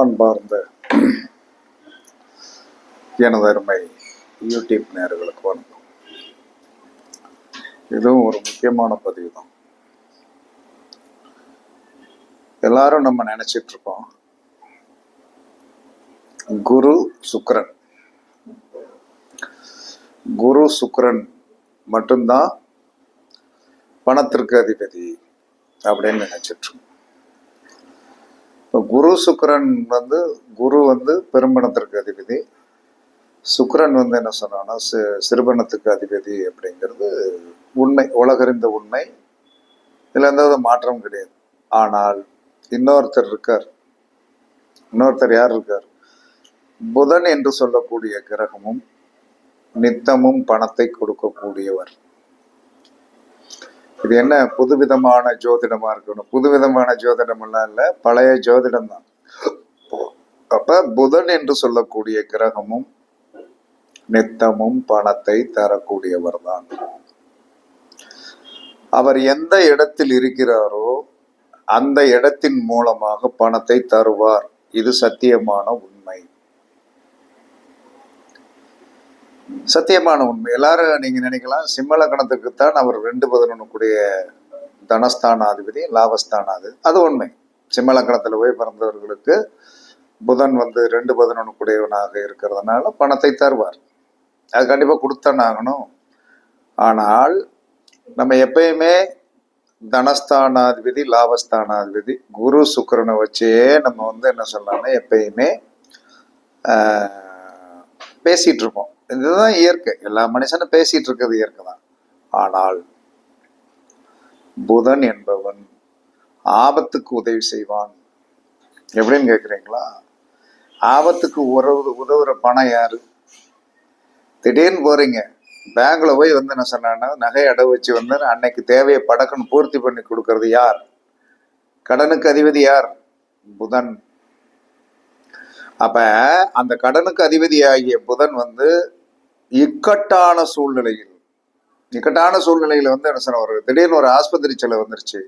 அன்பார்ந்த எனது அருமை யூடியூப் நேர்களுக்கு வணக்கம். இதுவும் ஒரு முக்கியமான பதிவு தான். எல்லாரும் நம்ம நினைச்சிட்டு இருக்கோம். குரு சுக்ரன் குரு சுக்கிரன் மட்டும்தான் பணத்திற்கு அதிபதி அப்படின்னு நினைச்சிட்டு இருக்கோம். இப்போ குரு சுக்கரன் வந்து குரு வந்து பெரும்பணத்திற்கு அதிபதி. சுக்கரன் வந்து என்ன சொன்னான்னா சி சிறுபணத்துக்கு அதிபதி அப்படிங்கிறது உண்மை உலகறிந்த உண்மை. இதில் எந்த வித மாற்றம் கிடையாது. ஆனால் இன்னொருத்தர் இருக்கார். இன்னொருத்தர் யார் இருக்கார்? புதன் என்று சொல்லக்கூடிய கிரகமும் நித்தமும் பணத்தை கொடுக்கக்கூடியவர். இது என்ன புதுவிதமான ஜோதிடமா இருக்கணும் புதுவிதமான ஜோதிடம் எல்லாம் இல்ல பழைய ஜோதிடம் தான் அப்ப புதன் என்று சொல்லக்கூடிய கிரகமும் நித்தமும் பணத்தை தரக்கூடியவர் தான் அவர் எந்த இடத்தில் இருக்கிறாரோ அந்த இடத்தின் மூலமாக பணத்தை தருவார். இது சத்தியமான உண்மை. சத்தியமான உண்மை. எல்லாரும் நீங்க நினைக்கலாம் சிம்ம கணத்துக்குத்தான் அவர் ரெண்டு பதினொன்னுக்குடைய தனஸ்தானாதிபதி லாபஸ்தானாது அது உண்மை. சிம்மல கணத்தில் போய் பிறந்தவர்களுக்கு புதன் வந்து ரெண்டு பதினொன்னுக்குடையவனாக இருக்கிறதுனால பணத்தை தருவார். அது கண்டிப்பாக கொடுத்தான் ஆகணும். ஆனால் நம்ம எப்பயுமே தனஸ்தானாதிபதி லாபஸ்தானாதிபதி குரு சுக்கரனை வச்சே நம்ம வந்து என்ன சொல்லலாம்னா எப்பயுமே பேசிகிட்டு இருப்போம். இதுதான் இயற்கை. எல்லா மனுஷனும் பேசிட்டு இருக்கிறது இயற்கை தான். ஆனால் புதன் என்பவன் ஆபத்துக்கு உதவி செய்வான். எப்படின்னு கேட்குறீங்களா ஆபத்துக்கு உறவு உதவுற பணம் யாரு? திடீர்னு போறீங்க. பேங்க்ல போய் வந்து என்ன சொன்னான்னா நகை அடவு வச்சு வந்து அன்னைக்கு தேவையை படக்குன்னு பூர்த்தி பண்ணி கொடுக்கறது யார்? கடனுக்கு அதிபதி யார்? புதன். அப்ப அந்த கடனுக்கு அதிபதி ஆகிய புதன் வந்து இக்கட்டான சூழ்நிலையில் இக்கட்டான சூழ்நிலையில வந்து என்ன சார் ஒரு திடீர்னு ஒரு ஆஸ்பத்திரி செலவு வந்துருச்சு.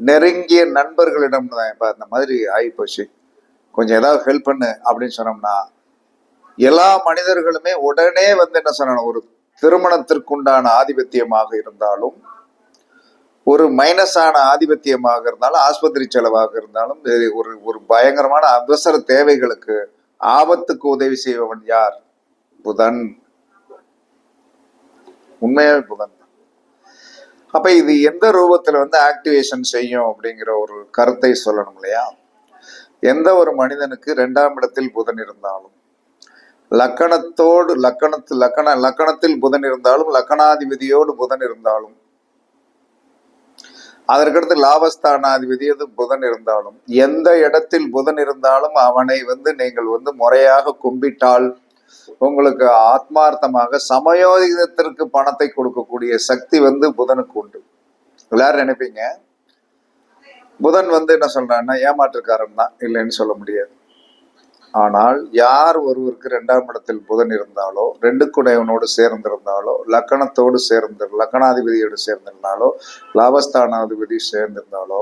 நெருங்கிய நண்பர்களிடம் தான் இப்போ அந்த மாதிரி ஆகிப்போச்சு கொஞ்சம் ஏதாவது ஹெல்ப் பண்ணு அப்படின்னு சொன்னோம்னா எல்லா மனிதர்களுமே உடனே வந்து என்ன சொன்னாங்க? ஒரு திருமணத்திற்குண்டான ஆதிபத்தியமாக இருந்தாலும் ஒரு மைனஸான ஆதிபத்தியமாக இருந்தாலும் ஆஸ்பத்திரி செலவாக இருந்தாலும் ஒரு ஒரு பயங்கரமான அவசர தேவைகளுக்கு ஆபத்துக்கு உதவி செய்பவன் யார்? புதன். உண்மையாவே புதன் தான். அப்ப இது எந்த ரூபத்துல வந்து ஆக்டிவேஷன் செய்யும் அப்படிங்கிற ஒரு கருத்தை சொல்லணும் இல்லையா எந்த ஒரு மனிதனுக்கு இரண்டாம் இடத்தில் புதன் இருந்தாலும் லக்கணத்தோடு லக்கணத்து லக்கண லக்கணத்தில் புதன் இருந்தாலும் லக்கணாதிபதியோடு புதன் இருந்தாலும் அதற்கடுத்து லாபஸ்தானாதிபதி அது புதன் இருந்தாலும் எந்த இடத்தில் புதன் இருந்தாலும் அவனை வந்து நீங்கள் வந்து முறையாக கும்பிட்டால் உங்களுக்கு ஆத்மார்த்தமாக சமயோதிதத்திற்கு பணத்தை கொடுக்கக்கூடிய சக்தி வந்து புதனுக்கு உண்டு. எல்லாரும் நினைப்பீங்க? புதன் வந்து என்ன சொல்றான்னா ஏமாற்றுக்காரன் தான் இல்லைன்னு சொல்ல முடியாது. ஆனால் யார் ஒருவருக்கு இரண்டாம் இடத்தில் புதன் இருந்தாலோ ரெண்டு குடையவனோடு சேர்ந்திருந்தாலோ லக்கணத்தோடு சேர்ந்து லக்கணாதிபதியோடு சேர்ந்திருந்தாலோ லாபஸ்தானாதிபதி சேர்ந்திருந்தாலோ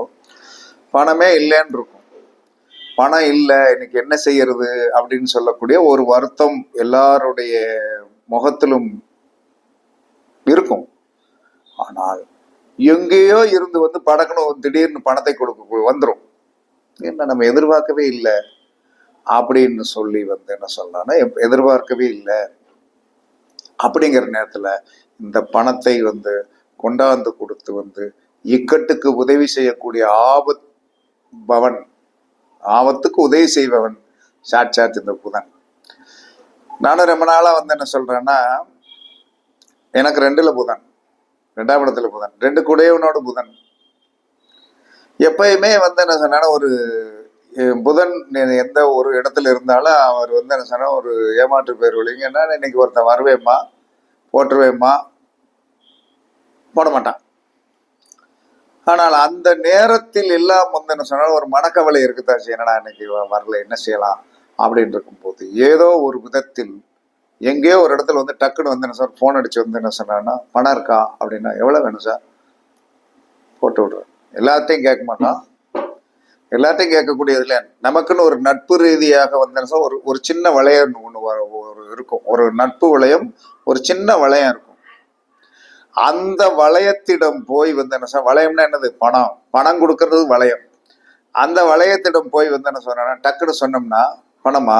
பணமே இல்லைன்னு இருக்கும். பணம் இல்லை இன்னைக்கு என்ன செய்யறது அப்படின்னு சொல்லக்கூடிய ஒரு வருத்தம் எல்லாருடைய முகத்திலும் இருக்கும். ஆனால் எங்கேயோ இருந்து வந்து படக்கணும் திடீர்னு பணத்தை கொடுக்க வந்துடும் என்ன நம்ம எதிர்பார்க்கவே இல்லை அப்படின்னு சொல்லி வந்து என்ன சொல்லலாம்னா எப்- எதிர்பார்க்கவே இல்லை. அப்படிங்கிற நேரத்தில் இந்த பணத்தை வந்து கொண்டாந்து கொடுத்து வந்து இக்கட்டுக்கு உதவி செய்யக்கூடிய ஆபத் பவன் ஆபத்துக்கு உதவி செய்பவன் சாட்சாத் இந்த புதன். நானும் ரொம்ப நாளாக வந்து என்ன சொல்றேன்னா எனக்கு ரெண்டுல புதன். ரெண்டாம் இடத்துல புதன். ரெண்டு குடையவனோட புதன். எப்பயுமே வந்து என்ன சொன்னா ஒரு புதன் எந்த ஒரு இடத்துல இருந்தாலும் அவர் வந்து என்ன சொன்னா ஒரு ஏமாற்று பேர் விழுங்க இன்னைக்கு ஒருத்தன் வருவேம்மா போட்டுருவேம்மா. போட மாட்டான் ஆனால் அந்த நேரத்தில் எல்லாம் வந்து என்ன சொன்னாலும் ஒரு மனக்கவலை இருக்குதான் செய்யும். என்னடா இன்னைக்கு வரல என்ன செய்யலாம் அப்படின்னு இருக்கும்போது ஏதோ ஒரு விதத்தில் எங்கேயோ ஒரு இடத்துல வந்து டக்குன்னு வந்து என்ன சார் ஃபோன் அடிச்சு வந்து என்ன சொன்னான்னா பணம் இருக்கா? அப்படின்னா எவ்வளோ வேணும் சார் போட்டு விடுறேன். எல்லாத்தையும் கேட்க மாட்டான் எல்லாத்தையும் கேட்கக்கூடியதுல நமக்குன்னு ஒரு நட்பு ரீதியாக வந்து ஒரு ஒரு சின்ன வளையம் ஒன்று ஒரு இருக்கும். ஒரு நட்பு வளையம் ஒரு சின்ன வளையம் இருக்கும். அந்த வளையத்திடம் போய் வந்து என்ன சொன்ன வளையம்னா என்னது? பணம். பணம் கொடுக்கறது வளையம். அந்த வளையத்திடம் போய் வந்து என்ன சொன்னா டக்குன்னு சொன்னோம்னா பணமா?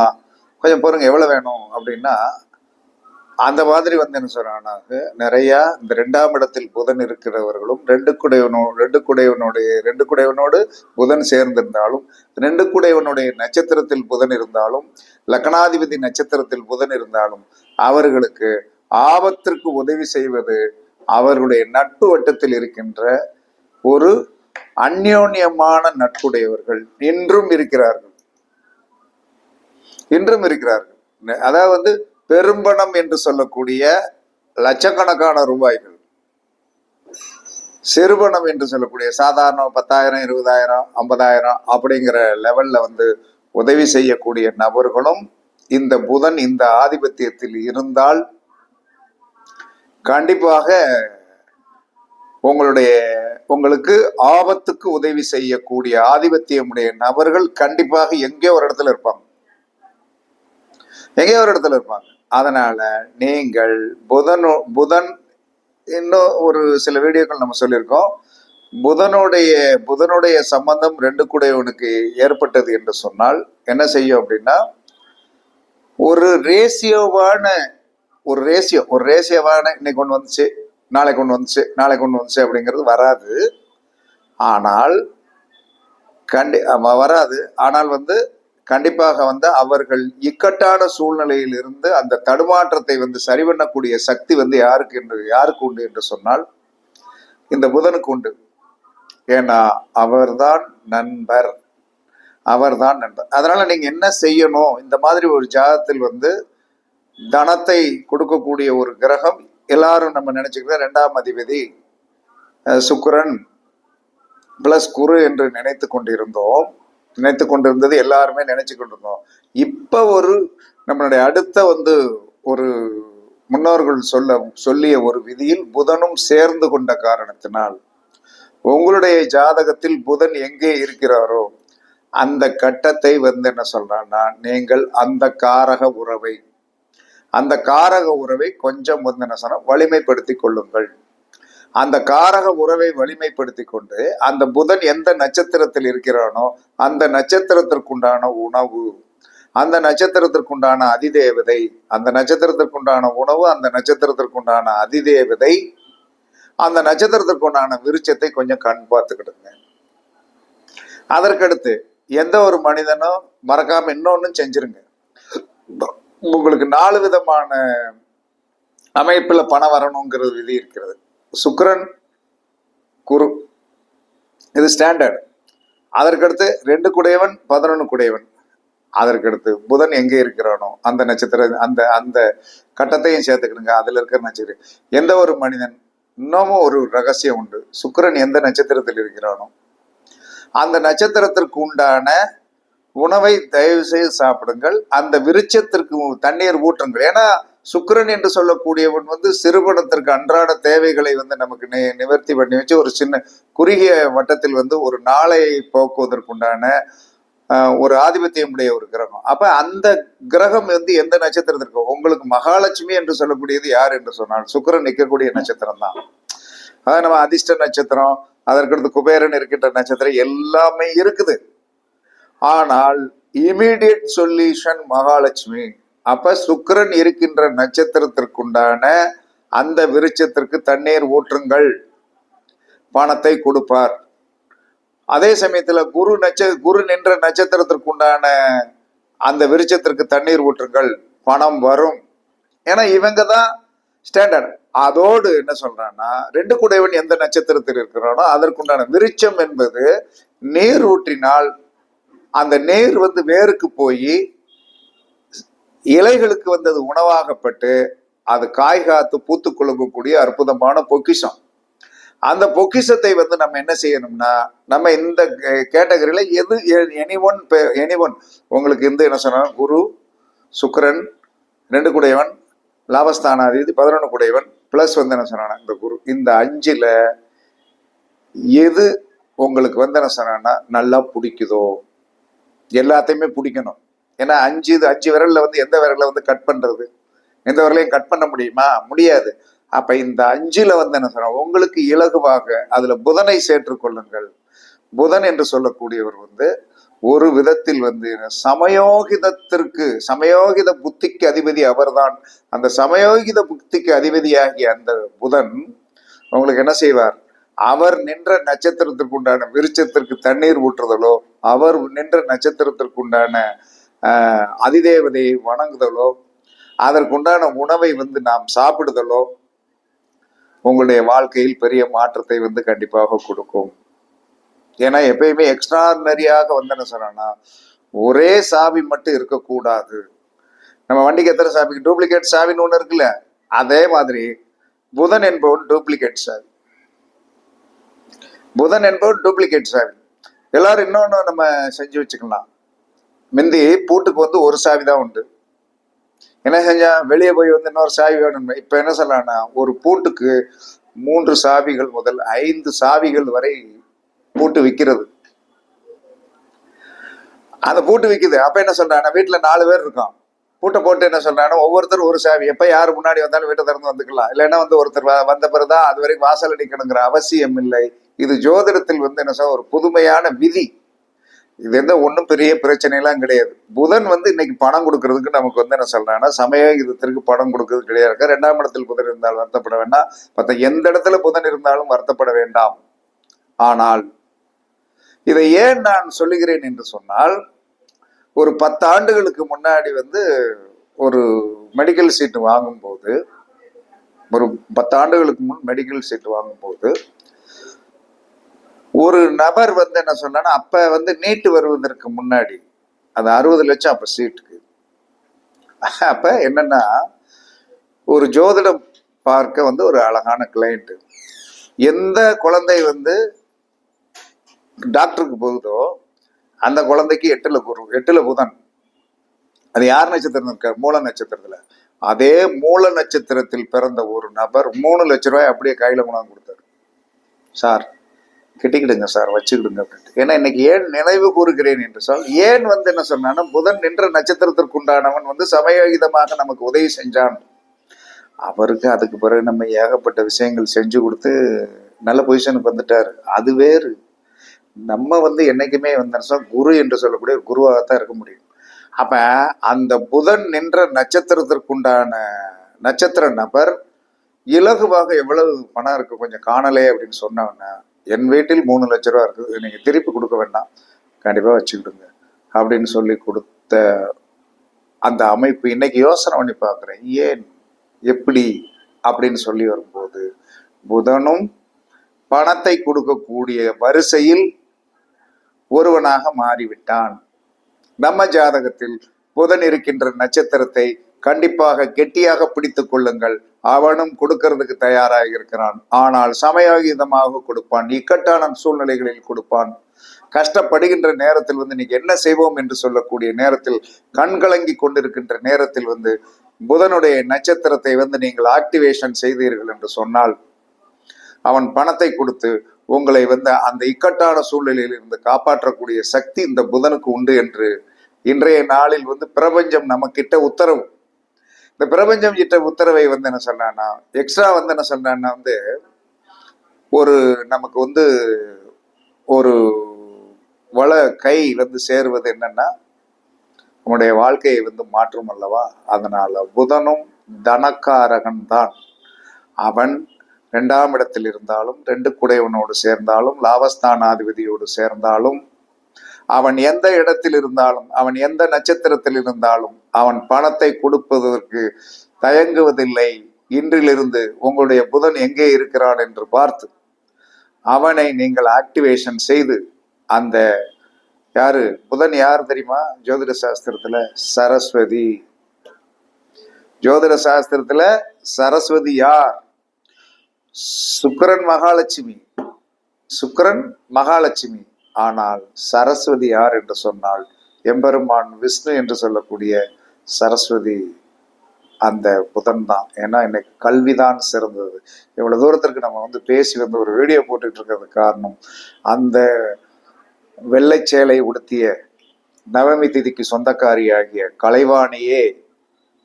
கொஞ்சம் பொறுங்க எவ்வளவு வேணும்? அப்படின்னா அந்த மாதிரி வந்து என்ன சொல்றாங்க நிறைய இந்த ரெண்டாம் இடத்தில் புதன் இருக்கிறவர்களும் ரெண்டு குடையவனோ ரெண்டு குடையவனுடைய ரெண்டு குடையவனோடு புதன் சேர்ந்திருந்தாலும் ரெண்டு குடையவனுடைய நட்சத்திரத்தில் புதன் இருந்தாலும் லக்னாதிபதி நட்சத்திரத்தில் புதன் இருந்தாலும் அவர்களுக்கு ஆபத்திற்கு உதவி செய்வது அவர்களுடைய நட்பு வட்டத்தில் இருக்கின்ற ஒரு அந்யோன்யமான நட்புடையவர்கள் இன்றும் இருக்கிறார்கள். இன்றும் இருக்கிறார்கள். அதாவது வந்து பெரும்பணம் என்று சொல்லக்கூடிய லட்சக்கணக்கான ரூபாய்கள். சிறுபணம் என்று சொல்லக்கூடிய சாதாரண பத்தாயிரம் இருபதாயிரம் ஐம்பதாயிரம் அப்படிங்கிற லெவல்ல வந்து உதவி செய்யக்கூடிய நபர்களும் இந்த புதன் இந்த ஆதிபத்தியத்தில் இருந்தால் கண்டிப்பாக உங்களுடைய உங்களுக்கு ஆபத்துக்கு உதவி செய்யக்கூடிய ஆதிபத்தியமுடைய நபர்கள் கண்டிப்பாக எங்கேயோ ஒரு இடத்துல இருப்பாங்க? எங்கேயோ ஒரு இடத்துல இருப்பாங்க? அதனால நீங்கள் புதன் புதன் இன்னும் ஒரு சில வீடியோக்கள் நம்ம சொல்லியிருக்கோம். புதனுடைய புதனுடைய சம்பந்தம் ரெண்டு கூடையவனுக்கு ஏற்பட்டது என்று சொன்னால் என்ன செய்யும் அப்படின்னா ஒரு ரேசியோவான ஒரு ரேசியோ ஒரு ரேசியோவான இன்னைக்கு கொண்டு வந்துச்சு நாளை கொண்டு வந்துச்சு நாளை கொண்டு வந்துச்சு அப்படிங்கிறது வராது. ஆனால் கண்டி வராது. ஆனால் வந்து கண்டிப்பாக வந்து அவர்கள் இக்கட்டான சூழ்நிலையில் இருந்து அந்த தடுமாற்றத்தை வந்து சரி பண்ணக்கூடிய சக்தி வந்து யாருக்கு என்று யாருக்கு உண்டு என்று சொன்னால் இந்த புதனுக்கு உண்டு. ஏன்னா அவர்தான் நண்பர். அவர்தான் நண்பர். அதனால நீங்க என்ன செய்யணும்? இந்த மாதிரி ஒரு ஜாதத்தில் வந்து தனத்தை கொடுக்கக்கூடிய ஒரு கிரகம். எல்லாரும் நம்ம நினைச்சுக்கிற ரெண்டாம் அதிபதி சுக்கரன் பிளஸ் குரு என்று நினைத்து கொண்டிருந்தோம். நினைத்து கொண்டிருந்தது எல்லாருமே நினைச்சு கொண்டிருந்தோம். இப்ப ஒரு நம்மளுடைய அடுத்த வந்து ஒரு முன்னோர்கள் சொல்ல சொல்லிய ஒரு விதியில் புதனும் சேர்ந்து கொண்ட காரணத்தினால் உங்களுடைய ஜாதகத்தில் புதன் எங்கே இருக்கிறாரோ அந்த கட்டத்தை வந்து என்ன சொல்றான்னா நீங்கள் அந்த காரக உறவை அந்த காரக உறவை கொஞ்சம் வந்து என்ன வலிமைப்படுத்தி கொள்ளுங்கள். அந்த காரக உறவை வலிமைப்படுத்தி கொண்டு அந்த புதன் எந்த நட்சத்திரத்தில் இருக்கிறானோ அந்த நட்சத்திரத்திற்குண்டான உணவு அந்த நட்சத்திரத்திற்குண்டான அதிதேவதை அந்த நட்சத்திரத்திற்குண்டான உணவு அந்த நட்சத்திரத்திற்குண்டான அதிதேவதை அந்த நட்சத்திரத்திற்குண்டான விருச்சத்தை கொஞ்சம் கண் பார்த்துக்கிடுங்க. அதற்கடுத்து எந்த ஒரு மனிதனும் மறக்காம இன்னொன்னும் செஞ்சிருங்க. உங்களுக்கு நாலு விதமான அமைப்பில் பணம் வரணுங்கிறது விதி இருக்கிறது. சுக்ரன் குரு. இது ஸ்டாண்டர்ட் அதற்கடுத்து ரெண்டு குடையவன் பதினொன்று குடையவன். அதற்கடுத்து புதன் எங்கே இருக்கிறானோ அந்த நட்சத்திர அந்த அந்த கட்டத்தையும் சேர்த்துக்கிடுங்க. அதில் இருக்கிற நட்சத்திரம் எந்த ஒரு மனிதன் இன்னமும் ஒரு ரகசியம் உண்டு. சுக்கரன் எந்த நட்சத்திரத்தில் இருக்கிறானோ அந்த நட்சத்திரத்திற்கு உண்டான உணவை தயவு செய்து சாப்பிடுங்கள். அந்த விருட்சத்திற்கு தண்ணீர் ஊற்றுங்கள். ஏன்னா சுக்கிரன் என்று சொல்லக்கூடியவன் வந்து சிறுபணத்திற்கு அன்றாட தேவைகளை வந்து நமக்கு நி- நிவர்த்தி பண்ணி வச்சு ஒரு சின்ன குறுகிய வட்டத்தில் வந்து ஒரு நாளை போக்குவதற்குண்டான ஒரு ஆதிபத்தியம் உடைய ஒரு கிரகம். அப்ப அந்த கிரகம் வந்து எந்த நட்சத்திரத்திற்கு உங்களுக்கு மகாலட்சுமி என்று சொல்லக்கூடியது யார் என்று சொன்னால் சுக்கிரன் நிற்கக்கூடிய நட்சத்திரம் தான். அதாவது நம்ம அதிர்ஷ்ட நட்சத்திரம் அதற்கடுத்து குபேரன் இருக்கின்ற நட்சத்திரம் எல்லாமே இருக்குது. ஆனால் இமீடியட் சொல்யூஷன் மகாலட்சுமி. அப்ப சுக்கரன் இருக்கின்ற நட்சத்திரத்திற்குண்டான அந்த விருட்சத்திற்கு தண்ணீர் ஊற்றுங்கள். பணத்தை கொடுப்பார். அதே சமயத்துல குரு நட்ச குரு நின்ற நட்சத்திரத்திற்குண்டான அந்த விருட்சத்திற்கு தண்ணீர் ஊற்றுங்கள். பணம் வரும். ஏன்னா இவங்க தான் ஸ்டாண்டர்ட் அதோடு என்ன சொல்றான்னா ரெண்டு குடைவன் எந்த நட்சத்திரத்தில் இருக்கிறானோ அதற்குண்டான விருட்சம் என்பது நீர் ஊற்றினால் அந்த நேர் வந்து வேருக்கு போய் இலைகளுக்கு வந்தது உணவாகப்பட்டு அது காய் காத்து பூத்து குலுங்கக்கூடிய அற்புதமான பொக்கிஷம். அந்த பொக்கிஷத்தை வந்து நம்ம என்ன செய்யணும்னா நம்ம இந்த கேட்டகரியில எது எனி ஒன் எனி ஒன் உங்களுக்கு இந்த என்ன சொன்னா குரு சுக்கரன் ரெண்டு குடையவன் லாபஸ்தானாதிபதி பதினொன்று குடையவன் பிளஸ் வந்து என்ன சொன்னாங்க? இந்த குரு இந்த அஞ்சில் எது உங்களுக்கு வந்து என்ன சொன்னா நல்லா பிடிக்குதோ எல்லாத்தையுமே பிடிக்கணும். ஏன்னா அஞ்சு இது அஞ்சு விரலில் வந்து எந்த விரலில் வந்து கட் பண்ணுறது எந்த விரலையும் கட் பண்ண முடியுமா? முடியாது. அப்போ இந்த அஞ்சில் வந்து என்ன சொல்கிறோம் உங்களுக்கு இலகுவாக அதில் புதனை சேர்த்துக்கொள்ளுங்கள் புதன் என்று சொல்லக்கூடியவர் வந்து ஒரு விதத்தில் வந்து சமயோகிதத்திற்கு சமயோகித புத்திக்கு அதிபதி அவர்தான். அந்த சமயோகித புத்திக்கு அதிபதியாகிய அந்த புதன் உங்களுக்கு என்ன செய்வார்? அவர் நின்ற நட்சத்திரத்திற்கு உண்டான விருச்சத்திற்கு தண்ணீர் ஊற்றுதலோ அவர் நின்ற நட்சத்திரத்திற்கு உண்டான அதிதேவதையை வணங்குதலோ அதற்குண்டான உணவை வந்து நாம் சாப்பிடுதலோ உங்களுடைய வாழ்க்கையில் பெரிய மாற்றத்தை வந்து கண்டிப்பாக கொடுக்கும். ஏன்னா எப்பயுமே எக்ஸ்ட்ரானரியாக வந்து என்ன சொன்னா ஒரே சாவி மட்டும் இருக்கக்கூடாது. நம்ம வண்டிக்கு எத்தனை சாவிக்கு டூப்ளிகேட் சாவின்னு ஒன்று இருக்குல்ல அதே மாதிரி புதன் என்பவன் டூப்ளிகேட் சாவி. புதன் என்பவர் டூப்ளிகேட் சாவி. எல்லாரும் இன்னொன்று நம்ம செஞ்சு வச்சுக்கலாம். முந்தி பூட்டுக்கு வந்து ஒரு சாவி தான் உண்டு. என்ன செஞ்சா? வெளியே போய் வந்து இன்னொரு சாவி வேணும் இப்போ என்ன சொல்லலாம்னா ஒரு பூட்டுக்கு மூன்று சாவிகள் முதல் ஐந்து சாவிகள் வரை பூட்டு விற்கிறது அந்த பூட்டு விற்குது அப்போ என்ன சொல்கிறான் வீட்டில் நாலு பேர் இருக்கான் பூட்டை போட்டு என்ன சொல்றாங்க ஒவ்வொருத்தரும் ஒரு சாவி. எப்போ யார் முன்னாடி வந்தாலும் வீட்டை திறந்து வந்துக்கலாம். இல்லைன்னா வந்து ஒருத்தர் வ- வந்த பிறகுதான் அது வரைக்கும் வாசல் அடிக்கணுங்கிற அவசியம் இல்லை. இது ஜோதிடத்தில் வந்து என்ன சொல்ற ஒரு புதுமையான விதி. இது எந்த ஒன்றும் பெரிய பிரச்சனைலாம் கிடையாது. புதன் வந்து இன்னைக்கு பணம் கொடுக்கறதுக்கு நமக்கு வந்து என்ன சொல்றாங்கன்னா சமயோகிதத்திற்கு பணம் கொடுக்கறது கிடையாது. ரெண்டாம் இடத்தில் புதன் இருந்தால் வருத்தப்பட வேண்டாம். மற்ற எந்த இடத்துல புதன் இருந்தாலும் வருத்தப்பட வேண்டாம். ஆனால் இதை ஏன் நான் சொல்லுகிறேன் என்று சொன்னால் ஒரு பத்து ஆண்டுகளுக்கு முன்னாடி வந்து ஒரு மெடிக்கல் சீட்டு வாங்கும்போது ஒரு பத்து ஆண்டுகளுக்கு முன் மெடிக்கல் சீட்டு வாங்கும்போது ஒரு நபர் வந்து என்ன சொன்னா அப்ப வந்து நீட்டு வருவதற்கு முன்னாடி அது அறுபது லட்சம் அப்ப சீட்டுக்கு. அப்ப என்னன்னா ஒரு ஜோதிடம் பார்க்க வந்து ஒரு அழகான கிளைண்ட் எந்த குழந்தை வந்து டாக்டருக்கு போகுதோ அந்த குழந்தைக்கு எட்டுல குரு எட்டுல புதன். அது யார் நட்சத்திரம் இருக்க மூல நட்சத்திரத்துல. அதே மூல நட்சத்திரத்தில் பிறந்த ஒரு நபர் மூணு லட்ச ரூபாய் அப்படியே கையில கொண்டாந்து கொடுத்தாரு. சார் கிட்டிக்கிடுங்க சார் வச்சுக்கிடுங்க அப்படின்ட்டு. ஏன்னா இன்னைக்கு ஏன் நினைவு கூறுகிறேன் என்று சொல் ஏன் வந்து என்ன சொன்னான்னா புதன் நின்ற நட்சத்திரத்திற்கு உண்டானவன் வந்து சமயோகிதமாக நமக்கு உதவி செஞ்சான். அவருக்கு அதுக்கு பிறகு நம்ம ஏகப்பட்ட விஷயங்கள் செஞ்சு கொடுத்து நல்ல பொசிஷனுக்கு வந்துட்டாரு. அது வேறு. நம்ம வந்து என்னைக்குமே வந்து என்ன குரு என்று சொல்லக்கூடிய குருவாகத்தான் இருக்க முடியும். அப்ப அந்த புதன் நின்ற நட்சத்திரத்திற்குண்டான நட்சத்திர நபர் இலகுவாக எவ்வளவு பணம் இருக்கு கொஞ்சம் காணலே அப்படின்னு சொன்னவன என் வீட்டில் மூணு லட்ச ரூபா இருக்குது நீங்க திருப்பி கொடுக்க வேண்டாம். கண்டிப்பா வச்சுக்கிடுங்க. அப்படின்னு சொல்லி கொடுத்த அந்த அமைப்பு இன்னைக்கு யோசனை பண்ணி பார்க்குறேன். ஏன் எப்படி அப்படின்னு சொல்லி வரும்போது புதனும் பணத்தை கொடுக்கக்கூடிய வரிசையில் ஒருவனாக மாறிவிட்டான். நம்ம ஜாதகத்தில் புதன் இருக்கின்ற நட்சத்திரத்தை கண்டிப்பாக கெட்டியாக பிடித்து கொள்ளுங்கள். அவனும் கொடுக்கறதுக்கு தயாராக இருக்கிறான். ஆனால் சமயோகிதமாக கொடுப்பான். இக்கட்டான சூழ்நிலைகளில் கொடுப்பான். கஷ்டப்படுகின்ற நேரத்தில் வந்து இன்னைக்கு என்ன செய்வோம் என்று சொல்லக்கூடிய நேரத்தில் கண்கலங்கி கொண்டிருக்கின்ற நேரத்தில் வந்து புதனுடைய நட்சத்திரத்தை வந்து நீங்கள் ஆக்டிவேஷன் செய்தீர்கள் என்று சொன்னால் அவன் பணத்தை கொடுத்து உங்களை வந்து அந்த இக்கட்டான சூழ்நிலையில் இருந்து காப்பாற்றக்கூடிய சக்தி இந்த புதனுக்கு உண்டு என்று இன்றைய நாளில் வந்து பிரபஞ்சம் நம்மக்கிட்ட உத்தரவு. இந்த பிரபஞ்சம் இட்ட உத்தரவை வந்து என்ன சொன்னான்னா எக்ஸ்ட்ரா வந்து என்ன சொன்னான்னா வந்து ஒரு நமக்கு வந்து ஒரு வள கை வந்து சேருவது என்னன்னா நம்முடைய வாழ்க்கையை வந்து மாற்றும் அல்லவா? அதனால புதனும் தனக்காரகன் தான். அவன் ரெண்டாம் இடத்தில் இருந்தாலும் ரெண்டு குடையவனோடு சேர்ந்தாலும் லாபஸ்தானாதிபதியோடு சேர்ந்தாலும் அவன் எந்த இடத்தில் இருந்தாலும் அவன் எந்த நட்சத்திரத்தில் இருந்தாலும் அவன் பணத்தை கொடுப்பதற்கு தயங்குவதில்லை. இன்றிலிருந்து உங்களுடைய புதன் எங்கே இருக்கிறான் என்று பார்த்து அவனை நீங்கள் ஆக்டிவேஷன் செய்து அந்த யாரு புதன் யார் தெரியுமா? ஜோதிட சாஸ்திரத்துல சரஸ்வதி. ஜோதிட சாஸ்திரத்துல சரஸ்வதி யார்? சுக்கிரன் மகாலட்சுமி. சுக்கிரன் மகாலட்சுமி. ஆனால் சரஸ்வதி யார் என்று சொன்னால் எம்பெருமான் விஷ்ணு என்று சொல்லக்கூடிய சரஸ்வதி அந்த புதன் தான். ஏன்னா இன்னைக்கு கல்விதான் சிறந்தது. இவ்வளவு தூரத்திற்கு நம்ம வந்து பேசி வந்து ஒரு வீடியோ போட்டுட்டு இருக்கிறது காரணம் அந்த வெள்ளை சேலை உடுத்திய நவமி திதிக்கு சொந்தக்காரியாகிய கலைவாணியே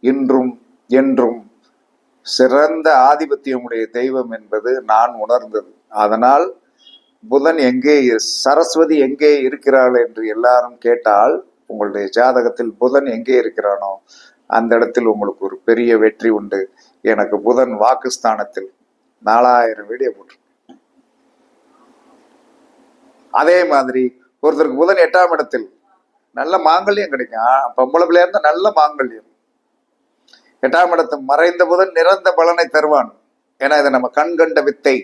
இன்றும் என்றும் சிறந்த ஆதிபத்தியமுடைய தெய்வம் என்பது நான் உணர்ந்தது. அதனால் புதன் எங்கே சரஸ்வதி எங்கே இருக்கிறாள் என்று எல்லாரும் கேட்டால் உங்களுடைய ஜாதகத்தில் புதன் எங்கே இருக்கிறானோ அந்த இடத்தில் உங்களுக்கு ஒரு பெரிய வெற்றி உண்டு. எனக்கு புதன் வாக்குஸ்தானத்தில் நாலாயிரம் வீடியோ போட்டு அதே மாதிரி ஒருத்தருக்கு புதன் எட்டாம் இடத்தில் நல்ல மாங்கல்யம் கிடைக்கும். பொம்பளை பிள்ளையா இருந்தால் நல்ல மாங்கல்யம். எட்டாம் இடத்து மறைந்த புதன் நிறந்த பலனை தருவான். ஏன்னா இதை நம்ம கண் கண்ட வித்தை.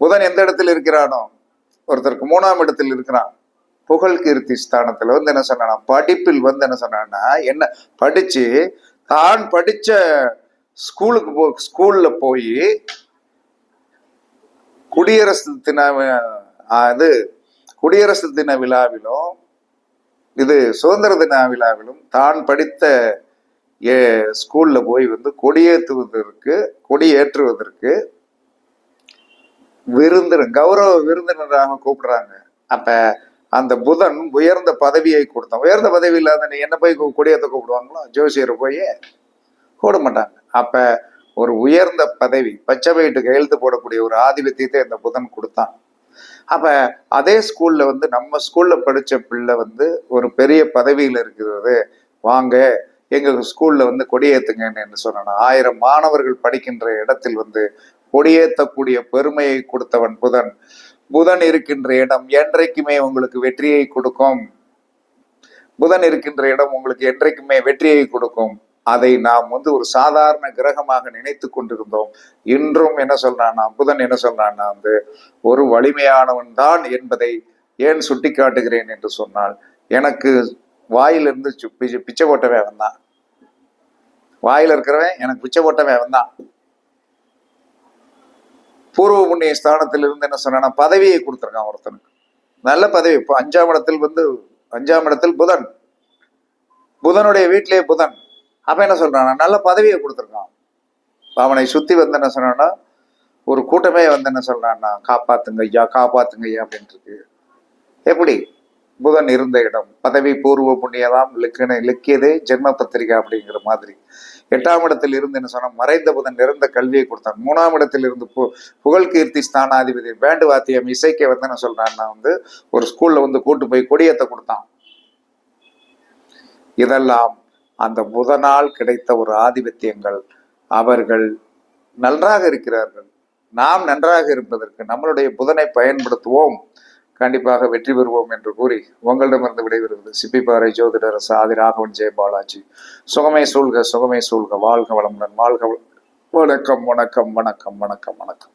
புதன் எந்த இடத்தில் இருக்கிறானோ ஒருத்தருக்கு மூணாம் இடத்தில் இருக்கிறான். புகழ் கீர்த்தி ஸ்தானத்துல வந்து என்ன சொன்னா படிப்பில் வந்து என்ன சொன்னான்னா என்ன படிச்சு தான் படிச்ச ஸ்கூலுக்கு போ ஸ்கூல்ல போய் குடியரசு தின அது குடியரசு தின விழாவிலும் இது சுதந்திர தின விழாவிலும் தான் படித்த ஏ ஸ்கூல்ல போய் வந்து கொடியேற்றுவதற்கு கொடியேற்றுவதற்கு விருந்தினர் கௌரவ விருந்தினராக கூப்பிடுறாங்க. அப்ப அந்த புதன் உயர்ந்த பதவியை கொடுத்தான். உயர்ந்த பதவி இல்லாத நீ என்ன போய் கொடியத்தை கூப்பிடுவாங்களோ? ஜோசியரை போய் கூட மாட்டாங்க. அப்ப ஒரு உயர்ந்த பதவி பச்சை வயிட்டு கையெழுத்து போடக்கூடிய ஒரு ஆதிபத்தியத்தை இந்த புதன் கொடுத்தான். அப்ப அதே ஸ்கூல்ல வந்து நம்ம ஸ்கூல்ல படிச்ச பிள்ளை வந்து ஒரு பெரிய பதவியில இருக்கிறது. வாங்க எங்க ஸ்கூல்ல வந்து கொடியேத்துங்கன்னு சொன்னா ஆயிரம் மாணவர்கள் படிக்கின்ற இடத்தில் வந்து கொடியேற்றக்கூடிய பெருமையை கொடுத்தவன் புதன். புதன் இருக்கின்ற இடம் என்றைக்குமே உங்களுக்கு வெற்றியை கொடுக்கும். புதன் இருக்கின்ற இடம் உங்களுக்கு என்றைக்குமே வெற்றியை கொடுக்கும். அதை நாம் வந்து ஒரு சாதாரண கிரகமாக நினைத்து கொண்டிருந்தோம். இன்றும் என்ன சொல்றான்னா புதன் என்ன சொல்றான்னா வந்து ஒரு வலிமையானவன் தான் என்பதை ஏன் சுட்டி காட்டுகிறேன் என்று சொன்னால் எனக்கு வாயிலிருந்து சு- பிச்சை பிச்சை போட்டவன் அவன் தான் வாயில இருக்கிறவன் எனக்கு பிச்சை போட்டவன் அவன் தான் பூர்வ புண்ணிய ஸ்தானத்தில் இருந்து என்ன சொன்னா பதவியை கொடுத்துருக்கான் ஒருத்தனுக்கு. நல்ல பதவி. இப்போ அஞ்சாம் இடத்தில் வந்து அஞ்சாம் இடத்தில் புதன். புதனுடைய வீட்டிலேயே புதன். அப்ப என்ன சொல்றான் நல்ல பதவியை கொடுத்துருக்கான். அவனை சுத்தி வந்து என்ன சொன்னான்னா ஒரு கூட்டமே வந்து என்ன சொல்றான்னா காப்பாத்துங்க ஐயா காப்பாத்துங்க ஐயா அப்படின்ட்டு இருக்கு. எப்படி? புதன் இருந்த இடம் பதவி பூர்வ புண்ணியதாம் இலக்கின இலக்கியதே ஜென்ம பத்திரிகை அப்படிங்கிற மாதிரி. எட்டாம் இடத்தில் இருந்து என்ன சொன்னா மறைந்த புதன் நிறைந்த கல்வியை கொடுத்தான். மூணாம் இடத்தில் இருந்து பு புகழ் கீர்த்தி ஸ்தானாதிபதி பேண்டு வாத்தியம் இசைக்க வந்து என்ன சொல்றான்னா வந்து ஒரு ஸ்கூல்ல வந்து கூட்டு போய் கொடியத்தை கொடுத்தான். இதெல்லாம் அந்த புதனால் கிடைத்த ஒரு ஆதிபத்தியங்கள். அவர்கள் நன்றாக இருக்கிறார்கள். நாம் நன்றாக இருப்பதற்கு நம்மளுடைய புதனை பயன்படுத்துவோம். கண்டிப்பாக வெற்றி பெறுவோம் என்று கூறி உங்களிடமிருந்து விடைபெறுவது சிப்பிப்பாறை ஜோதிடர் சாதி ராகவன் ஜெயபாலாஜி. சுகமே சூழ்க சுகமே சூழ்க. வாழ்க வளமுடன். வாழ்க வணக்கம் வணக்கம் வணக்கம் வணக்கம் வணக்கம்.